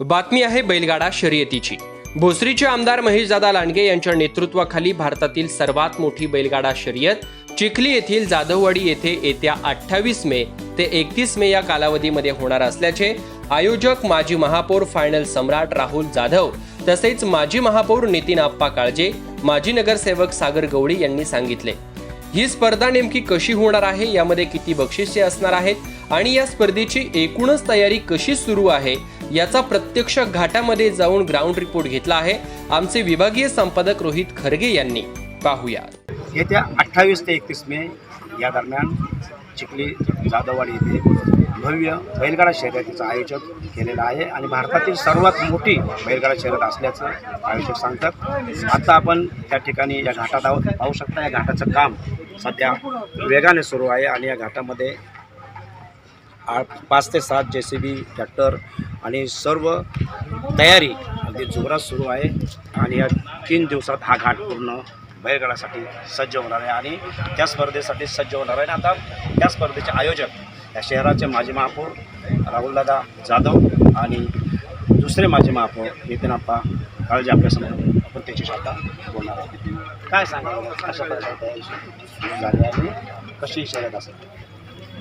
बातमी आहे बैलगाडा शर्यतीची. भोसरीचे आमदार महेशदादा लांडगे यांच्या नेतृत्वाखाली भारतातील सर्वात मोठी बैलगाडा शर्यत चिखली येथील जाधववाडी येथे येत्या अठ्ठावीस मे ते एकतीस मे या कालावधीमध्ये होणार असल्याचे आयोजक माजी महापौर फायनल सम्राट राहुल जाधव तसेच माजी महापौर नितीन आप्पा काळजे माजी नगरसेवक सागर गवळी यांनी सांगितले. ही स्पर्धा नेमकी कशी होणार आहे यामध्ये किती बक्षिसे असणार आहेत आणि या स्पर्धेची एकूणच तयारी कशी सुरू आहे याचा प्रत्यक्ष घाटामध्ये जाऊन ग्राउंड रिपोर्ट घेतला आहे आमचे विभागीय संपादक रोहित खरगे यांनी. पाहूया येत्या अठ्ठावीस ते एकतीस मे या दरम्यान चिखली जाधववाडी येथे भव्य बैलगाडा शर्यतीचं आयोजन केलेलं आहे आणि भारतातील सर्वात मोठी बैलगाडा शर्यत असल्याचं आयोजक सांगतात. आता आपण त्या ठिकाणी या घाटात आहोत. पाहू शकता या घाटाचं काम सध्या वेगाने सुरू आहे आणि या घाटामध्ये आठ पाच ते सात जे सी बी ट्रॅक्टर आणि सर्व तयारी अगदी जोरात सुरू आहे. आणि या तीन दिवसात हा घाट पूर्ण बैलगाडासाठी सज्ज होणार आहे आणि त्या स्पर्धेसाठी सज्ज होणार आहे. आणि आता त्या स्पर्धेचे आयोजक या शहराचे माजी महापौर राहुलदादा जाधव आणि दुसरे माजी महापौर नितीनप्पा काळजी आपल्यासमोर आपण त्याची आता बोलणार आहे काय सांगा? कशा प्रकारे कशी शर्यत असेल?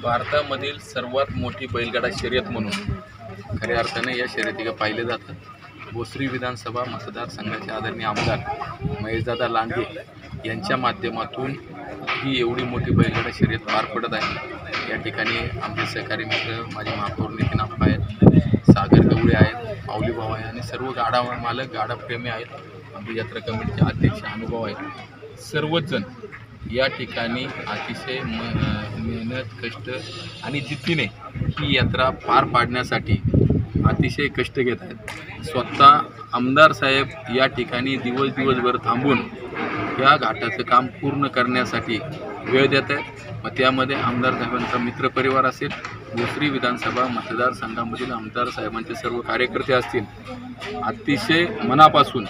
भारतामधील सर्वात मोठी बैलगाडा शर्यत म्हणून खऱ्या अर्थाने या शर्यतीला पाहिले जातं. भोसरी विधानसभा मतदारसंघाचे आदरणीय आमदार महेशदादा लांडे यांच्या माध्यमातून ही एवढी मोठी बैलगाडा शर्यत पार पडत आहे. या ठिकाणी आमचे सहकारी मित्र माझे महापौर नितीन आप्पा आहेत सागर गवळे आहेत माऊलीभाऊ आहे आणि सर्व गाडा मालक गाडाप्रेमी आहेत. आमची यात्रा कमिटीचे अध्यक्ष अनुभव आहेत. सर्वजण या ठिकाणी अतिशय म मेहनत कष्ट आणि जिद्दीने ही यात्रा पार पाडण्यासाठी अतिशय कष्ट घेत आहेत. स्वतः आमदार साहेब या ठिकाणी दिवस दिवसभर थांबून या घाटाचं काम पूर्ण करण्यासाठी वेळ देत आहेत. मग त्यामध्ये आमदार साहेबांचा मित्रपरिवार असेल भोसरी विधानसभा मतदारसंघामधील आमदार साहेबांचे सर्व कार्यकर्ते असतील. अतिशय मनापासून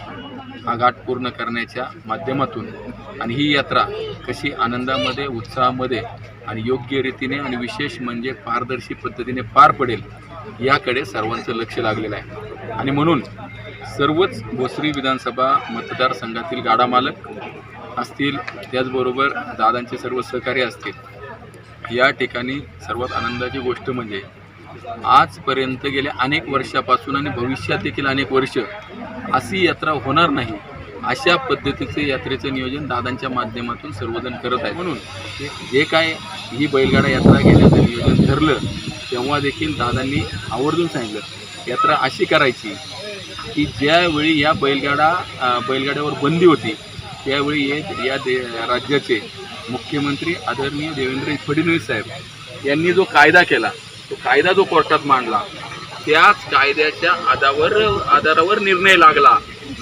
हा घाट पूर्ण करण्याच्या माध्यमातून आणि ही यात्रा कशी आनंदामध्ये उत्साहामध्ये आणि योग्य रीतीने आणि विशेष म्हणजे पारदर्शी पद्धतीने पार पडेल याकडे सर्वांचं लक्ष लागलेलं आहे. आणि म्हणून सर्वच भोसरी विधानसभा मतदारसंघातील गाडा मालक असतील त्याचबरोबर दादांचे सर्व सहकारी असतील या ठिकाणी सर्वात आनंदाची गोष्ट म्हणजे आजपर्यंत गेल्या अनेक वर्षापासून आणि भविष्यात देखील अनेक वर्ष अशी यात्रा होणार नाही अशा पद्धतीचे यात्रेचं नियोजन दादांच्या माध्यमातून सर्वजण करत आहेत. म्हणून जे काय ही बैलगाडा यात्रा घेण्याचं नियोजन ठरलं तेव्हा देखील दादांनी आवर्जून सांगितलं. यात्रा अशी करायची की ज्यावेळी या बैलगाडा बैलगाड्यावर बंदी होती त्यावेळी हे या दे राज्याचे मुख्यमंत्री आदरणीय देवेंद्र फडणवीस साहेब यांनी जो कायदा केला तो कायदा जो कोर्टात मांडला त्याच कायद्याच्या आधावर आधारावर निर्णय लागला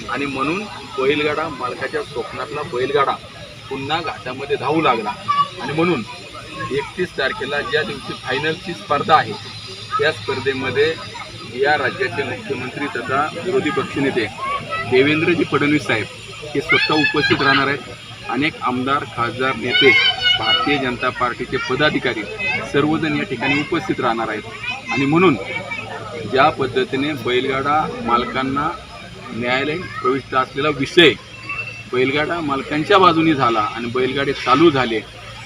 आणि म्हणून बैलगाडा मालकाच्या स्वप्नातला बैलगाडा पुन्हा घाटामध्ये धावू लागला. आणि म्हणून एकतीस तारखेला ज्या दिवशी फायनलची स्पर्धा आहे त्या स्पर्धेमध्ये या राज्याचे मुख्यमंत्री तथा विरोधी पक्षनेते देवेंद्रजी फडणवीस साहेब हे स्वतः उपस्थित राहणार आहेत. अनेक आमदार खासदार नेते भारतीय जनता पार्टीचे पदाधिकारी सर्वजण या ठिकाणी उपस्थित राहणार आहेत. आणि म्हणून ज्या पद्धतीने बैलगाडा मालकांना न्यायालयीन प्रविष्ट असलेला विषय बैलगाडा मालकांच्या बाजूनी झाला आणि बैलगाडे चालू झाले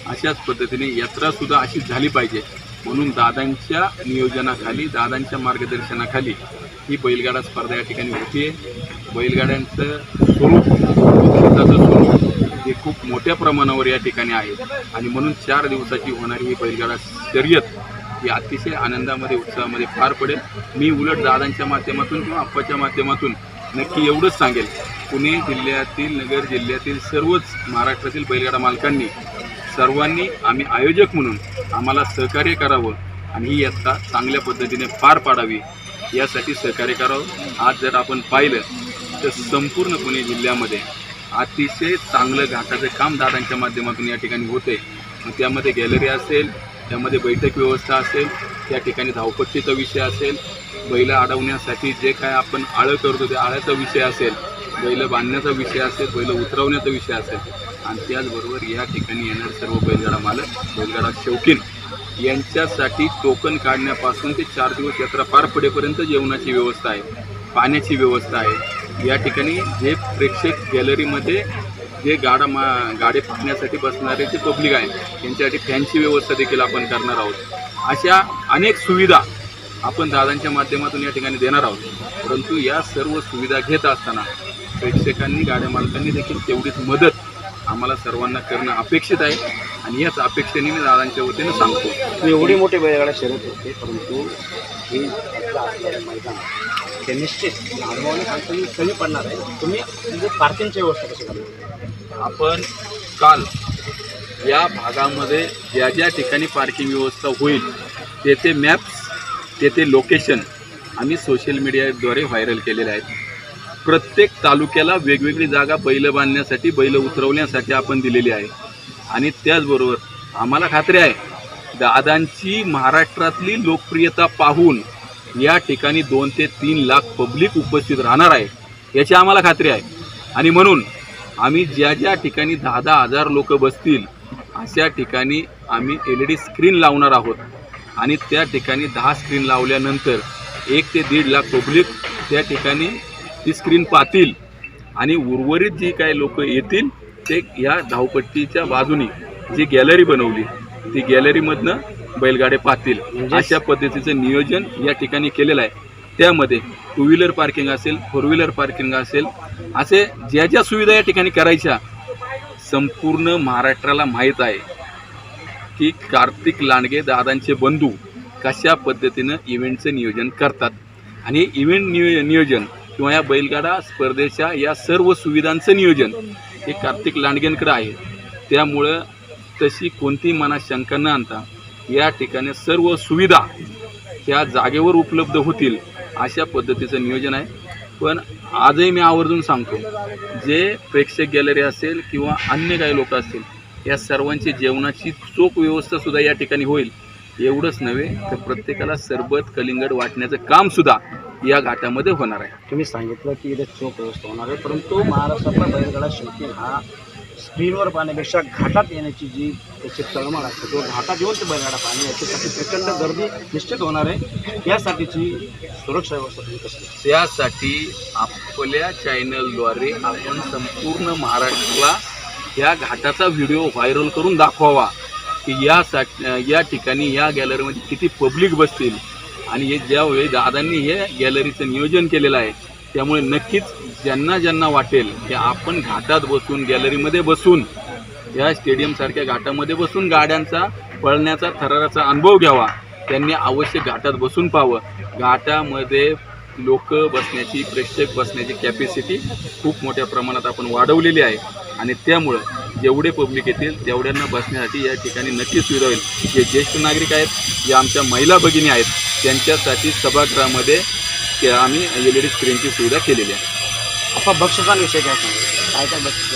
अशाच पद्धतीने यात्रासुद्धा अशीच झाली पाहिजे. म्हणून दादांच्या नियोजनाखाली दादांच्या मार्गदर्शनाखाली ही बैलगाडा स्पर्धा या ठिकाणी होतीये बैलगाड्यांचं स्वरूप स्वरूप हे खूप मोठ्या प्रमाणावर या ठिकाणी आहे. आणि म्हणून चार दिवसाची होणारी ही बैलगाडा शर्यत ही अतिशय आनंदामध्ये उत्साहामध्ये पार पडेल. मी उलट दादांच्या माध्यमातून किंवा आप्पाच्या माध्यमातून नक्की एवढंच सांगेल. पुणे जिल्ह्यातील नगर जिल्ह्यातील सर्वच महाराष्ट्रातील बैलगाडा मालकांनी सर्वांनी आम्ही आयोजक म्हणून आम्हाला सहकार्य करावं आणि ही यात्रा चांगल्या पद्धतीने पार पाडावी यासाठी सहकार्य करावं. आज जर आपण पाहिलं तर संपूर्ण पुणे जिल्ह्यामध्ये अतिशय चांगलं घाटाचं काम दादांच्या माध्यमातून या ठिकाणी होते मग त्यामध्ये गॅलरी असेल त्यामध्ये बैठक व्यवस्था असेल त्या ठिकाणी धावपट्टीचा विषय असेल बैला अडवण्यासाठी जे काय आपण आळं करतो त्या आळ्याचा विषय असेल बैल बांधण्याचा विषय असेल बैल उतरवण्याचा विषय असेल आणि त्याचबरोबर या ठिकाणी येणारे सर्व बैलगाडा मालक बैलगाडा शौकीन यांच्यासाठी टोकन काढण्यापासून ते चार दिवस यात्रा पार पडेपर्यंत जेवणाची व्यवस्था आहे पाण्याची व्यवस्था आहे. या ठिकाणी जे प्रेक्षक गॅलरीमध्ये जे गाडा मा गाडी पाहण्यासाठी बसणारे जे पब्लिक आहे त्यांच्यासाठी फॅनची व्यवस्था देखील आपण करणार आहोत. अशा अनेक सुविधा आपण दादांच्या माध्यमातून या ठिकाणी देणार आहोत. परंतु या सर्व सुविधा घेत असताना प्रेक्षकांनी गाड्या मालकांनी देखील तेवढीच मदत आम्हाला सर्वांना करणं अपेक्षित आहे. आणि याच अपेक्षेने मी दादांच्या वतीनं सांगतो. एवढी मोठी बैलगाडा शर्यत होते परंतु ही मैदान ते निश्चित अनुभवाने सांगतो कमी पडणार आहे. तुम्ही म्हणजे पार्किंगची व्यवस्था कशी करणार? आपण काल या भागामध्ये ज्या ज्या ठिकाणी पार्किंग व्यवस्था होईल तेथे मॅप्स तेथे लोकेशन आम्ही सोशल मीडियाद्वारे व्हायरल केलेले आहेत. प्रत्येक तालुक्याला वेगवेगळी जागा बैल बांधण्यासाठी बैल उतरवण्यासाठी आपण दिलेली आहे. आणि त्याचबरोबर आम्हाला खात्री आहे दादांची महाराष्ट्रातली लोकप्रियता पाहून या ठिकाणी दोन ते तीन लाख पब्लिक उपस्थित राहणार आहे याची आम्हाला खात्री आहे. आणि म्हणून आम्ही ज्या ज्या ठिकाणी दहा दहा हजार लोक बसतील अशा ठिकाणी आम्ही एल ई डी स्क्रीन लावणार आहोत. आणि त्या ठिकाणी दहा स्क्रीन लावल्यानंतर एक ते दीड लाख पब्लिक त्या ठिकाणी ती स्क्रीन पाहतील आणि उर्वरित जी काही लोक येतील ते या धावपट्टीच्या बाजूनी जी गॅलरी बनवली ती गॅलरीमधनं बैलगाडे पाहतील. म्हणजे- अशा पद्धतीचं नियोजन या ठिकाणी केलेलं आहे. त्यामध्ये टू व्हीलर पार्किंग असेल फोर व्हीलर पार्किंग असेल असे ज्या ज्या सुविधा या ठिकाणी करायच्या संपूर्ण महाराष्ट्राला माहीत आहे की कार्तिक लांडगे दादांचे बंधू कशा पद्धतीनं इव्हेंटचं नियोजन करतात. आणि इव्हेंट नियो नियोजन किंवा या बैलगाडा स्पर्धेच्या या सर्व सुविधांचं नियोजन हे कार्तिक लांडगेंकडे आहे. त्यामुळं तशी कोणतीही मनात शंका न आणता या ठिकाणी सर्व सुविधा ह्या जागेवर उपलब्ध होतील अशा पद्धतीचं नियोजन आहे. पण आजही मी आवर्जून सांगतो जे प्रेक्षक गॅलरी असेल किंवा अन्य काही लोक असतील या सर्वांची जेवणाची चोख व्यवस्थासुद्धा या ठिकाणी होईल. एवढंच नव्हे तर प्रत्येकाला सरबत कलिंगड वाटण्याचं काम सुद्धा या घाटामध्ये होणार आहे. तुम्ही सांगितलं की इथे चोख व्यवस्था होणार आहे परंतु महाराष्ट्रातला बैलगाडा शौकीन हा स्क्रीनवर पाहण्यापेक्षा घाटात येण्याची जी त्याची तळमळ असते तो घाटात येऊन ते बैलगाडा पाहणे याच्यासाठी प्रचंड गर्दी निश्चित होणार आहे. यासाठीची सुरक्षा व्यवस्था तुम्ही कशी? त्यासाठी आपल्या चॅनलद्वारे आपण संपूर्ण महाराष्ट्राला या घाटाचा व्हिडिओ व्हायरल करून दाखवावा. की या सा या ठिकाणी या गॅलरीमध्ये किती पब्लिक बसतील? आणि हे ज्यावेळी दादांनी हे गॅलरीचं नियोजन केलेलं आहे त्यामुळे नक्कीच ज्यांना ज्यांना वाटेल की आपण घाटात बसून गॅलरीमध्ये बसून या स्टेडियमसारख्या घाटामध्ये बसून गाड्यांचा पळण्याचा थराराचा अनुभव घ्यावा. त्यांनी अवश्य घाटात बसून पाहावं. घाटामध्ये लोक बसण्याची प्रेक्षक बसण्याची कॅपॅसिटी खूप मोठ्या प्रमाणात आपण वाढवलेली आहे. आणि त्यामुळं जेवढे पब्लिक येतील तेवढ्यांना बसण्यासाठी या ठिकाणी नक्की सुविधा होईल. जे ज्येष्ठ नागरिक आहेत जे आमच्या महिला भगिनी आहेत त्यांच्यासाठी सभागृहामध्ये ते आम्ही एल ई डी स्क्रीनची सुविधा केलेली आहे. आपण बक्षिसांविषयी काय सांगू काय काय बक्षीस.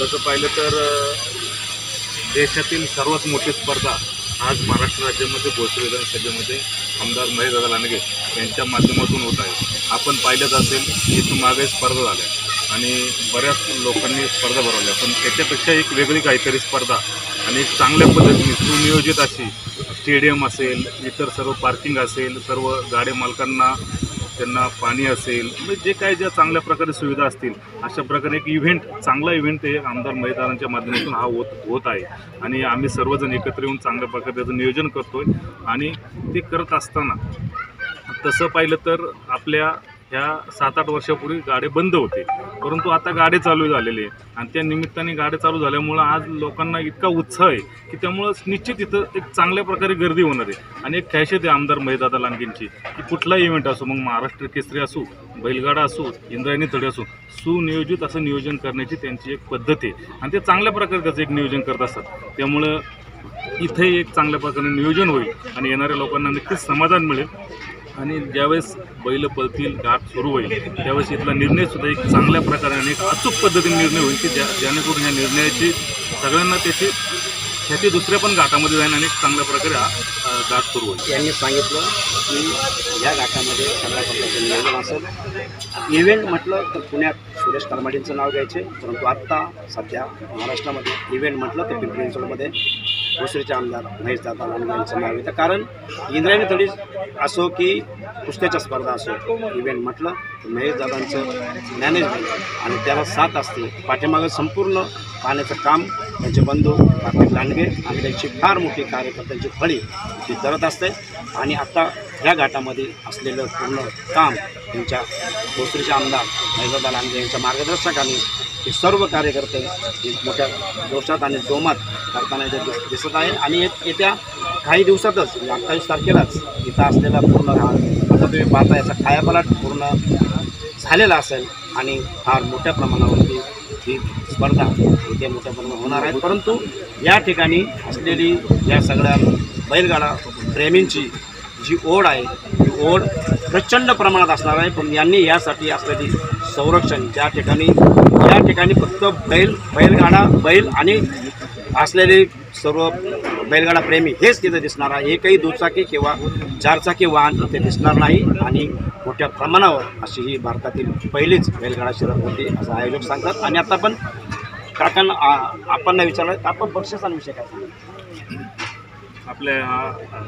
तसं पाहिलं तर देशातील सर्वात मोठी स्पर्धा आज महाराष्ट्र राज्यामध्ये भोसरी विधानसभेमध्ये आमदार महेशदादा लांडगे यांच्या माध्यमातून होत आहे. आपण पाहिलंच असेल इथून मागे स्पर्धा झाल्या. आणि बऱ्याच लोकांनी स्पर्धा भरवल्या. पण त्याच्यापेक्षा एक वेगळी काहीतरी स्पर्धा आणि एक चांगल्या पद्धतीने सुनियोजित अशी स्टेडियम असेल इतर सर्व पार्किंग असेल सर्व गाडी मालकांना त्यांना पाणी असेल म्हणजे जे काही ज्या चांगल्या प्रकारे सुविधा असतील अशा प्रकारे एक इव्हेंट चांगला इव्हेंट हे आमदार मैदानाच्या माध्यमातून हा होत होत आहे. आणि आम्ही सर्वजण एकत्र येऊन चांगल्या प्रकारे त्याचं नियोजन करतो आहे आणि ते करत असताना तसं पाहिलं तर आपल्या ह्या सात आठ वर्षापूर्वी गाडे बंद होते. परंतु आता गाडे चालू झालेले आहे. आणि त्या निमित्ताने गाडे चालू झाल्यामुळं आज लोकांना इतका उत्साह आहे की त्यामुळं निश्चित इथं एक चांगल्या प्रकारे गर्दी होणार आहे. आणि एक खॅशेत आहे आमदार महिदादा लांडगेंची की कुठलाही इव्हेंट असो मग महाराष्ट्र केसरी असो बैलगाडा असो इंद्रायणी तडे असो सुनियोजित असं नियोजन करण्याची त्यांची एक पद्धत आहे. आणि ते चांगल्या प्रकारे त्याचं एक नियोजन करत असतात. त्यामुळं इथे एक चांगल्या प्रकारे नियोजन होईल आणि येणाऱ्या लोकांना नक्कीच समाधान मिळेल. आणि ज्यावेळेस बैल पळतील घाट सुरू होईल त्यावेळेस इथला निर्णयसुद्धा एक चांगल्या प्रकारे आणि एक अचूक पद्धतीने निर्णय होईल की ज्या जेणेकरून ह्या निर्णयाची सगळ्यांना त्याची ह्याची दुसऱ्या पण घाटामध्ये जाईल आणि एक चांगल्या प्रकारे हा घाट सुरू होईल. यांनी सांगितलं की या घाटामध्ये सगळ्या प्रकारचं नियोजन असेल. इव्हेंट म्हटलं तर पुण्यात सुरेश करमाडींचं नाव घ्यायचे परंतु आत्ता सध्या महाराष्ट्रामध्ये इव्हेंट म्हटलं तर पिंपरी चिंचवडमध्ये. भोसरीचे आमदार महेश दादा लांडगे यांचं नाव येतं. कारण इंद्रायणी थोडी असो की कुस्त्याच्या स्पर्धा असो इव्हेंट म्हटलं तर महेश दादांचं मॅनेजमेंट आणि त्याला साथ असते. पाठीमागं संपूर्ण पाहण्याचं काम त्यांचे बंधू कार्तिक लांडगे आणि त्यांची फार मोठी कार्यकर्त्यांची फळी ती करत असते. आणि आत्ता ह्या घाटामध्ये असलेलं पूर्ण काम त्यांच्या भोसरीचे आमदार महेशदादा लांडगे यांच्या मार्गदर्शकाने हे सर्व कार्यकर्ते मोठ्या जोशात आणि जोमात करताना इथे दिसत आहे आणि येत्या काही दिवसातच म्हणजे अठ्ठावीस तारखेलाच इथं असलेला पूर्ण हा आता तुम्ही पाहता याचा खायापलाट पूर्ण झालेला असेल आणि फार मोठ्या प्रमाणावरती ही स्पर्धा इथे मोठ्या प्रमाणात होणार आहे. परंतु या ठिकाणी असलेली या सगळ्या बैलगाडा प्रेमींची जी ओढ आहे ती ओढ प्रचंड प्रमाणात असणार आहे. पण यांनी यासाठी असलेली संरक्षण त्या ठिकाणी या ठिकाणी फक्त बैल बैलगाडा बैल आणि असलेले सर्व बैलगाडा प्रेमी हेच तिथे दिसणार आहे. एकही दुचाकी किंवा चारचाकी वाहन इथे दिसणार नाही आणि मोठ्या प्रमाणावर अशी ही भारतातील पहिलीच बैलगाडा शरद होती असं आयोजक सांगतात. आणि आता पण काकांना आ- आपण विचारलं आपण बक्षिसांविषयी काय सांगाल आपल्या ह्या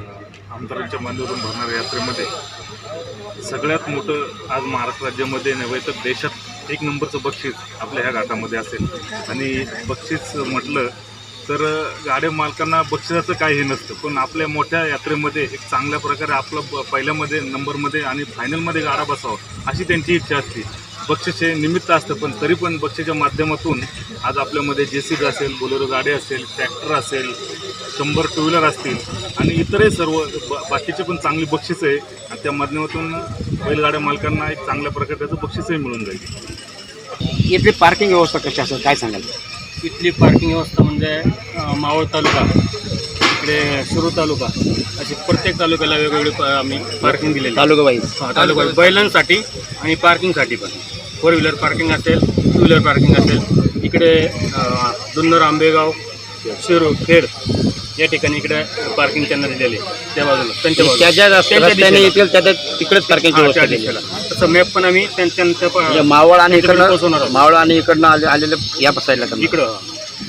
आमदारांच्या मान्यवरून भरणाऱ्या यात्रेमध्ये सगळ्यात मोठं आज महाराष्ट्र राज्यामध्ये नव्हे तर देशात एक नंबरचं बक्षीस आपल्या ह्या घाटामध्ये असेल. आणि बक्षीस म्हटलं तर गाड्या मालकांना बक्षिसाचं काही हे नसतं. पण आपल्या मोठ्या यात्रेमध्ये एक चांगल्या प्रकारे आपलं ब- पहिल्यामध्ये नंबरमध्ये आणि फायनलमध्ये गाडा बसावं अशी त्यांची इच्छा असते. बक्षीस हे निमित्त असतं पण तरी पण बक्षीच्या माध्यमातून आज आपल्यामध्ये जे सी बी असेल बोलेरो गाडी असेल ट्रॅक्टर असेल शंभर टू व्हीलर असतील आणि इतरही सर्व ब- बाकीचे पण चांगली बक्षीस आहे आणि त्या माध्यमातून बैलगाड्या मालकांना एक चांगल्या प्रकारे त्याचं बक्षीसही मिळून जाईल. इथली पार्किंग व्यवस्था कशी असेल? काय सांगाल? इथली पार्किंग व्यवस्था म्हणजे मावळ तालुका. इकडे शिरूर तालुका अशी प्रत्येक तालुक्याला वेगवेगळी प- आम्ही पार्किंग दिलेली आहे. तालुका बाई हा, तालुका बैलांसाठी आणि पार्किंगसाठी पण फोर व्हीलर पार्किंग असेल टू व्हीलर पार्किंग असेल इकडे अ, जुन्नर आंबेगाव शिरूर खेड या ठिकाणी इकडे पार्किंग त्यांना दिलेली आहे, त्या बाजूला त्यांच्या बाजूला त्याच्या रस्त्याने दिशेला. येतील त्या तिकडेच पार्किंगची हा, व्यवस्था त्या केली आहे. दिशेला तसं मॅप पण आम्ही त्यां- त्यांच्या म्हणजे प- मावळ आणि पोहोचवणार इकडनं आहोत. मावळ आणि इकडनं आले आलेले या साईडला करणार. इकडं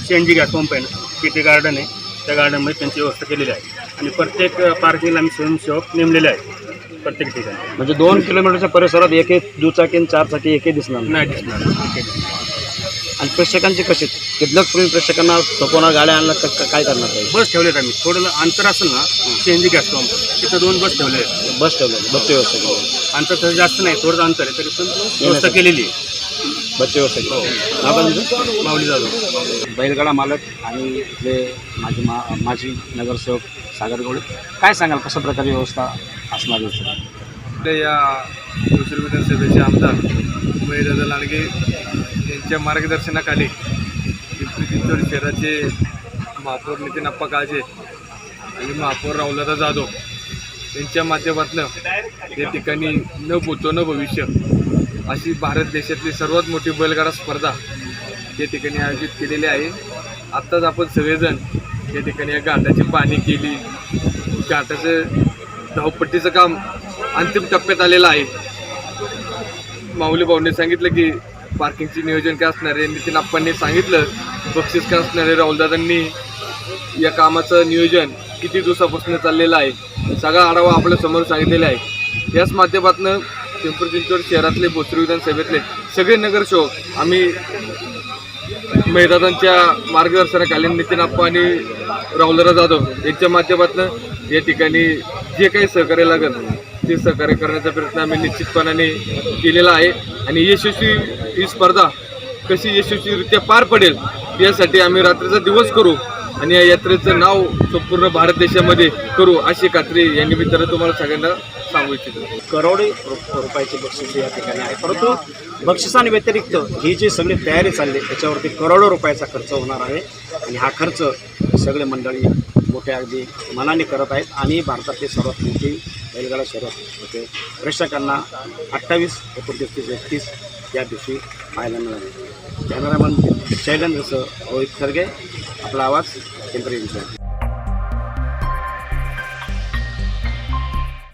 C N G gas pump आहे ना गार्डन आहे त्या गार्डनमध्ये त्यांची व्यवस्था केलेली आहे. आणि प्रत्येक पार्किंगला आम्ही स्वयंसेवक नेमलेले आहेत प्रत्येक ठिकाणी. म्हणजे दोन किलोमीटरच्या परिसरात एक एक दुचाकी आणि चारचाकी एकही दिसणार नाही. नाही दिसणार ठीक आहे. आणि प्रेक्षकांची कशी? कितलक तुम्ही प्रेक्षकांना थोपवणार गाड्या आणला क- क- काय करणार पाहिजे बस ठेवलेत आम्ही. थोडं अंतर असेल ना C N G gas pump तिथं दोन बस ठेवले आहेत. बस ठेवलं बसची व्यवस्था केली अंतर तसं जास्त नाही थोडंच अंतर आहे तरी पण व्यवस्था केलेली आहे. नाव काय तुमचं? माऊली जाधव बैलगाडा मालक आणि इथले माझे मा माजी नगरसेवक सागर गवळे काय सांगाल कशा प्रकारे व्यवस्था असणार आहे? आपल्या या भोसरी विधानसभेचे आमदार महेशदादा लांडगे यांच्या मार्गदर्शनाखाली पिंपरी चिंचवड शहराचे महापौर नितीन अप्पा काळजे आणि महापौर राहुलदादा जाधव यांच्या माध्यमातून या ठिकाणी न न भविष्य अशी भारत देशातली सर्वात मोठी बैलगाडा स्पर्धा या ठिकाणी आयोजित केलेली आहे. आत्ताच आपण सगळेजण या ठिकाणी या घाटाची पाहणी केली. घाटाचं धावपट्टीचं काम अंतिम टप्प्यात आलेलं आहे. माऊली भाऊने सांगितलं की पार्किंगचे नियोजन काय असणार आहे? नितीन आप्पांनी सांगितलं बक्षीस काय असणार आहे? राहुलदादांनी या कामाचं नियोजन किती दिवसापासून चाललेलं आहे? सगळा आढावा आपल्यासमोर सांगितलेला आहे. याच माध्यमातून पिंपरी चिंचवड शहरातले भोसरी विधानसभेतले सगळे नगरसेवक आम्ही मैदानांच्या मार्गदर्शनाखाली नितीन आप्पा आणि राहुलदादा जाधव यांच्या माध्यमातून या ठिकाणी जे काही सहकार्य लागत ते सहकार्य करण्याचा प्रयत्न आम्ही निश्चितपणाने केलेला आहे. आणि यशस्वी ही स्पर्धा कशी यशस्वीरित्या पार पडेल यासाठी आम्ही रात्रीचा दिवस करू आणि या यात्रेचं नाव संपूर्ण भारत देशामध्ये करू अशी खात्री या निमित्तानं तुम्हाला सगळ्यांना सांगू इच्छितो. करोडे रु- रुपयाची बक्षीस या ठिकाणी आहे. परंतु बक्षिसांव्यतिरिक्त ही जी सगळी तयारी चालली त्याच्यावरती करोडो रुपयाचा खर्च होणार आहे. आणि हा खर्च सगळे मंडळी मोठ्या अगदी मनाने करत आहेत. आणि भारतातली सर्वात मोठी बैलगाडा शर्यत होते प्रेक्षकांना अठ्ठावीस एकोणतीस तीस एकतीस या दिवशी पाहायला मिळाले. कॅमेरामन शैलेंद्रसह रोहित खरगे. आपला आवाज केंद्रीय